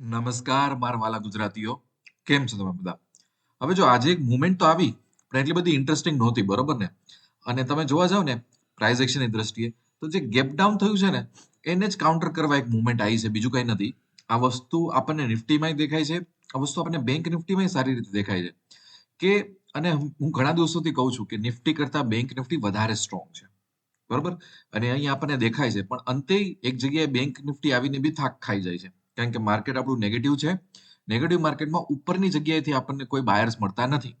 નમસ્કાર મારા વાલા ગુજરાતીઓ. કેમ છો તમે બધા? હવે જો આજે એક મુમેન્ટ તો આવી, પણ એટલી બધી ઇન્ટરેસ્ટિંગ નહોતી, બરોબર ને? અને તમે જોવા જાવ ને પ્રાઇઝ એક્શનની દ્રષ્ટિએ, તો જે ગેપ ડાઉન થયું છે ને, એને જ કાઉન્ટર કરવા એક મુવમેન્ટ આવી છે, બીજું કંઈ નથી. આ વસ્તુ આપણને નિફ્ટીમાંય દેખાય છે, આ વસ્તુ આપણને બેંક નિફ્ટીમાંય સારી રીતે દેખાય છે. કે, અને હું ઘણા દિવસોથી કહું છું કે નિફ્ટી કરતા બેંક નિફ્ટી વધારે સ્ટ્રોંગ છે. બરોબર? અને અહીંયા આપણને દેખાય છે, પણ અંતે એક જગ્યાએ બેંક નિફ્ટી આવીને બી થાક ખાઈ જાય છે. કારણ કે માર્કેટ આપણું નેગેટિવ છે. નેગેટિવ માર્કેટમાં ઉપરની જગ્યાએથી આપણને કોઈ બાયર્સ મળતા નથી.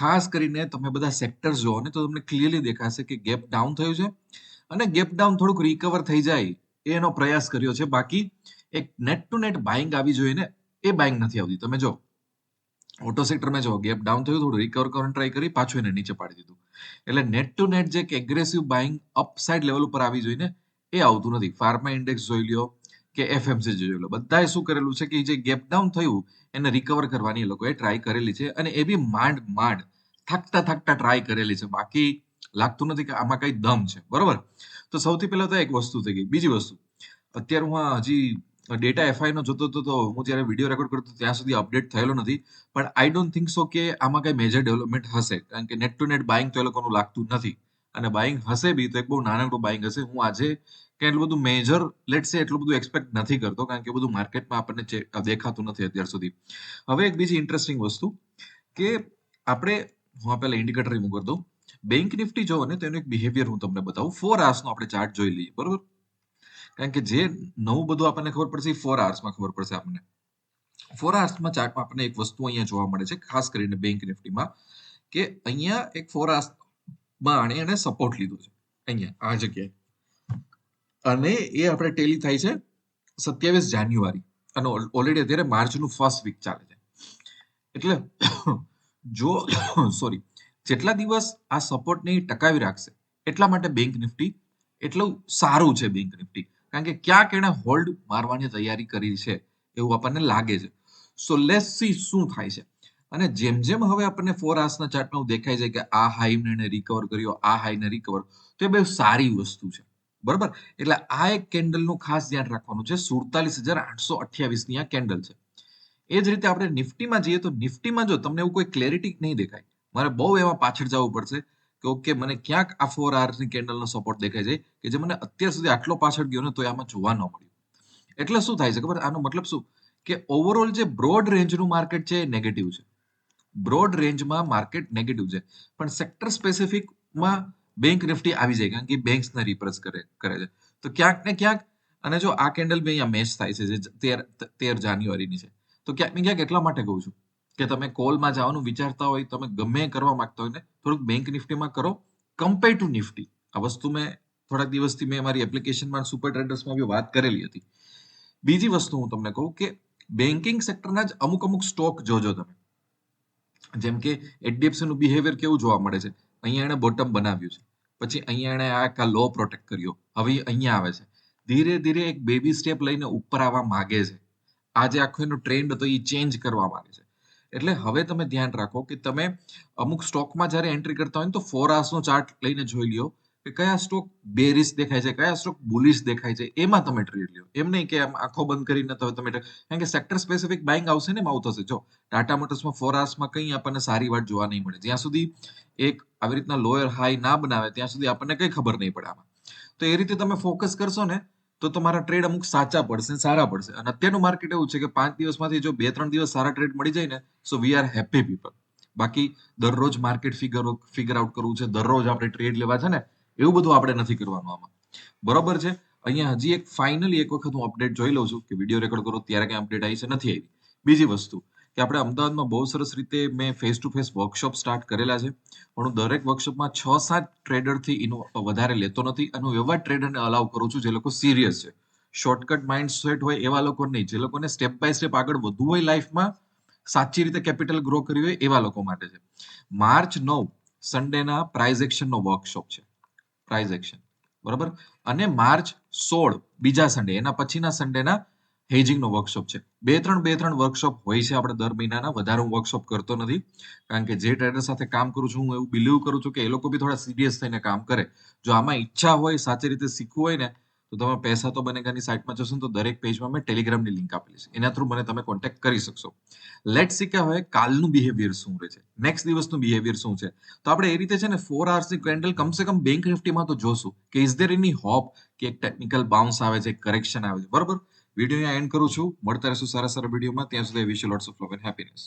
ખાસ કરીને તમે બધા સેક્ટર્સ જુઓ ને તો તમને ક્લિયરલી દેખાશે કે ગેપ ડાઉન થયું છે અને ગેપ ડાઉન થોડુંક રિકવર થઈ જાય એનો પ્રયાસ કર્યો છે. બાકી એક નેટ ટુ નેટ બાઇંગ આવી જોઈએ ને એ બાઇંગ નથી આવતી. તમે જો ઓટો સેક્ટરમાં જો ગેપ ડાઉન થયું, થોડું રિકવર કરવાનું ટ્રાય કરી, પાછું એને નીચે પાડી દીધું. એટલે નેટ ટુ નેટ જે એક એગ્રેસિવ બાઇંગ અપસાઇડ લેવલ ઉપર આવી જોઈને એ આવતું નથી. ફાર્મા ઇન્ડેક્સ જોઈ લ્યો કે એફએમસી જોઈ લો. બધાએ શું કરેલું છે કે જે ગેપ ડાઉન થયું, એને રિકવર કરવાની એ લોકોએ ટ્રાય કરેલી છે અને એ બી માંડ માંડ, થાકતા થાકતા ટ્રાય કરેલી છે. બાકી લાગતું નથી કે આમાં કઈ દમ છે. બરોબર? તો સૌથી પહેલા તો એક વસ્તુ થઈ ગઈ. બીજી વસ્તુ. અત્યારે હું હજી ડેટા એફઆઈ નો જોતો હતો તો હું જ્યારે વીડિયો રેકોર્ડ કરતો ત્યાં સુધી અપડેટ થયેલો નથી. પણ આઈ ડોન્ટ થિંક સો કે આમાં કઈ મેજર ડેવલપમેન્ટ હશે. કારણ કે નેટ ટુ નેટ બાઇંગ તો એ લોકોનું લાગતું નથી. અને બાઇંગ હશે બી તો એક બહુ નાનકડું બાઇંગ હશે. હું આજે કે એટલું બધું મેજર લેટ છે એટલું બધું એક્સપેક્ટ નથી કરતો, કારણ કે બધું માર્કેટમાં આપણને દેખાતું નથી અત્યાર સુધી. હવે એક બીજી ઇન્ટરેસ્ટિંગ વસ્તુ કે આપણે, હું પહેલા ઇન્ડિકેટર રિમૂવ કરી દઉં. બેંક નિફ્ટી જોવો ને તેનું એક બિહેવિયર હું તમને બતાવું. ફોર આવર્સનો આપણે ચાર્ટ જોઈ લઈએ, બરોબર? કારણ કે જે નવું બધું આપણને ખબર પડશે ફોર આવર્સમાં ખબર પડશે આપણને. ફોર આવર્સમાં ચાર્ટમાં આપણને એક વસ્તુ અહીંયા જોવા મળે છે, ખાસ કરીને બેંક નિફ્ટીમાં કે અહીંયા એક ફોર આવર્સમાં આણે સપોર્ટ લીધો છે. અહીંયા, આ જગ્યાએ. અને એ આપણે ટેલી થાય છે સત્યાવીસ જાન્યુઆરી. અને ઓલરેડી અત્યારે માર્ચનું ફર્સ્ટ વીક ચાલે છે. એટલે જો સોરી જેટલા દિવસ આ સપોર્ટને ટકાવી રાખશે, એટલા માટે બેંક નિફ્ટી એટલું સારું છે બેંક નિફ્ટી કારણ કે ક્યાંક એને હોલ્ડ મારવાની તૈયારી કરી છે એવું આપણને લાગે છે. સો લેસ સી શું થાય છે. અને જેમ જેમ હવે આપણને ફોર આર્સના ચાર્ટમાં દેખાય છે કે આ હાઈને રિકવર કર્યો, આ હાઈને રિકવર તો એ બહુ સારી વસ્તુ છે. બરોબર? એટલે આ એક કેન્ડલનું ખાસ ધ્યાન રાખવાનું છે. સુડતાલીસ હજાર આઠસો અઠ્યાવીસની આ કેન્ડલ છે. એ જ રીતે આપણે નિફ્ટીમાં જઈએ તો નિફ્ટીમાં જો તમને એવું કોઈ ક્લેરિટી નહીં દેખાય, મારે બહુ એમાં પાછળ જવું પડશે કે ઓકે, મને ક્યાંક આ ફોરની કેન્ડલનો સપોર્ટ દેખાય છે કે જે મને અત્યાર સુધી આટલો પાછળ ગયો ને તો આમાં જોવા ન મળ્યું. એટલે શું થાય છે ખબર? આનો મતલબ શું? કે ઓવરઓલ જે બ્રોડ રેન્જનું માર્કેટ છે એ નેગેટિવ છે. બ્રોડ રેન્જમાં માર્કેટ નેગેટિવ છે. પણ સેક્ટર સ્પેસિફિકમાં બેંક નિફ્ટી આવી જાય, કારણ કે બેંક્સને રિપ્રેસ કરે કરે છે. તો ક્યાંક ને ક્યાંક, અને જો આ કેન્ડલ બે અહીંયા મેચ થાય છે, જે તેર તેર જાન્યુઆરીની છે. તો ક્યાંક ને ક્યાંક એટલા માટે કહું છું, કે તમે કોલમાં જવાનું વિચારતા હોય, તમે ગમે કરવા માંગતા હોય ને, થોડુંક બેંક નિફ્ટીમાં કરો કમ્પેર ટુ નિફ્ટી આ વસ્તુ મેં થોડાક દિવસથી મેં મારી એપ્લિકેશનમાં સુપર ટ્રેડર્સમાં બી વાત કરેલી હતી. બીજી વસ્તુ હું તમને કહું કે બેન્કિંગ સેક્ટરના જ અમુક અમુક સ્ટોક જોજો તમે. જેમ કે એચડીએફસીનું બિહેવિયર કેવું જોવા મળે છે? અહીંયા એણે બોટમ બનાવ્યું છે. પછી અહીંયા એને આ લો પ્રોટેક્ટ કર્યો. હવે અહીંયા આવે છે. ધીરે ધીરે એક બેબી સ્ટેપ લઈને ઉપર આવવા માંગે છે. આજે આખો એનો ટ્રેન્ડ હતો એ ચેન્જ કરવા માંગે છે. એટલે હવે તમે ધ્યાન રાખો કે તમે અમુક સ્ટોકમાં જ્યારે એન્ટ્રી કરતા હોય તો ફોર આર્સનો ચાર્ટ લઈને જોઈ લ્યો. કે કયા સ્ટોક બેરિસ દેખાય છે, કયા સ્ટોક બુલિશ દેખાય છે, એમાં તમે ટ્રેડ લ્યો. એમ નહીં કે આમ આંખો બંધ કરીને તો તમે કારણ કે સેક્ટર સ્પેસિફિક બાઇંગ આવશે ને એમાં થશે. જો ટાટા મોટર્સમાં ફોર આવર્સમાં કંઈ આપણને સારી વાત જોવા નહીં મળે. જ્યાં સુધી એક આવી રીતના લોયર હાઈ ના બનાવે, ત્યાં સુધી આપણને કંઈ ખબર નહીં પડે આમાં. તો એ રીતે તમે ફોકસ કરશો ને, તો તમારા ટ્રેડ અમુક સાચા પડશે સારા પડશે. અને અત્યારનું માર્કેટ એવું છે કે પાંચ દિવસમાંથી જો બે ત્રણ દિવસ સારા ટ્રેડ મળી જાય ને so we are happy people બાકી દરરોજ માર્કેટ ફિગર ફિગર આઉટ કરવું છે, દરરોજ આપણે ટ્રેડ લેવા છે ને એવું બધું આપણે નથી કરવાનું આમાં. બરોબર છે? અહીંયા હજી એક ફાઇનલી એક વખત હું અપડેટ જોઈ લઉં છું કે વીડિયો રેકોર્ડ કરો ત્યારે કઈ અપડેટ આવી છે, નથી આવી. બીજી વસ્તુ કે આપણે અમદાવાદમાં બહુ સરસ રીતે મેં face to face workshop start કરેલા છે. પણ હું દરેક વર્કશોપમાં છ સાત ટ્રેડરથી એનો વધારે લેતો નથી અને હું એવા ટ્રેડરને અલાઉ કરું છું જે લોકો સિરિયસ છે. શોર્ટકટ માઇન્ડ સેટ હોય એવા લોકો નહીં. જે લોકોને સ્ટેપ બાય સ્ટેપ આગળ વધવું હોય લાઈફમાં સાચી રીતે કેપિટલ ગ્રો કરવી હોય એવા લોકો માટે છે. માર્ચ નવ સન્ડેના પ્રાઇઝ એક્શનનો વર્કશોપ છે. પ્રાઇઝ એક્શન બરાબર? અને માર્ચ સોળ, બીજા સન્ડે એના પછીના સન્ડેના હેજિંગનો વર્કશોપ છે. બે ત્રણ બે ત્રણ વર્કશોપ હોય છે આપણે દર મહિનાના, વધારે હું વર્કશોપ કરતો નથી. કારણ કે જે ટ્રેડર સાથે કામ કરું છું, હું એવું બિલીવ કરું છું કે એ લોકો બી થોડા સિરિયસ થઈને કામ કરે. જો આમાં ઈચ્છા હોય, સાચી રીતે શીખવું હોય ને તો તમે પૈસા તો બનેગાની સાઇટમાં જશો તો દરેક પેજમાં મેં ટેલિગ્રામની લિંક આપેલી છે. એના થ્રુ મને તમે કોન્ટેક્ટ કરી શકશો. લેટ સી કે હવે કાલનું બિહેવિયર શું રહે છે? નેક્સ્ટ દિવસનું બિહેવિયર શું છે? તો આપણે એ રીતે છે ને ફોર આવર્સની કેન્ડલ કમસે કમ બેંક નિફ્ટીમાં તો જોશું કે ઇઝ દેર એની હોપ કે એક ટેકનિકલ બાઉન્સ આવે છે કરેક્શન આવે છે. બરોબર? વીડિયો અહીંયા એન્ડ કરું છું. મળતા રહેશું સારા સારા વિડીયોમાં ત્યાં સુધી wish lots of love and happiness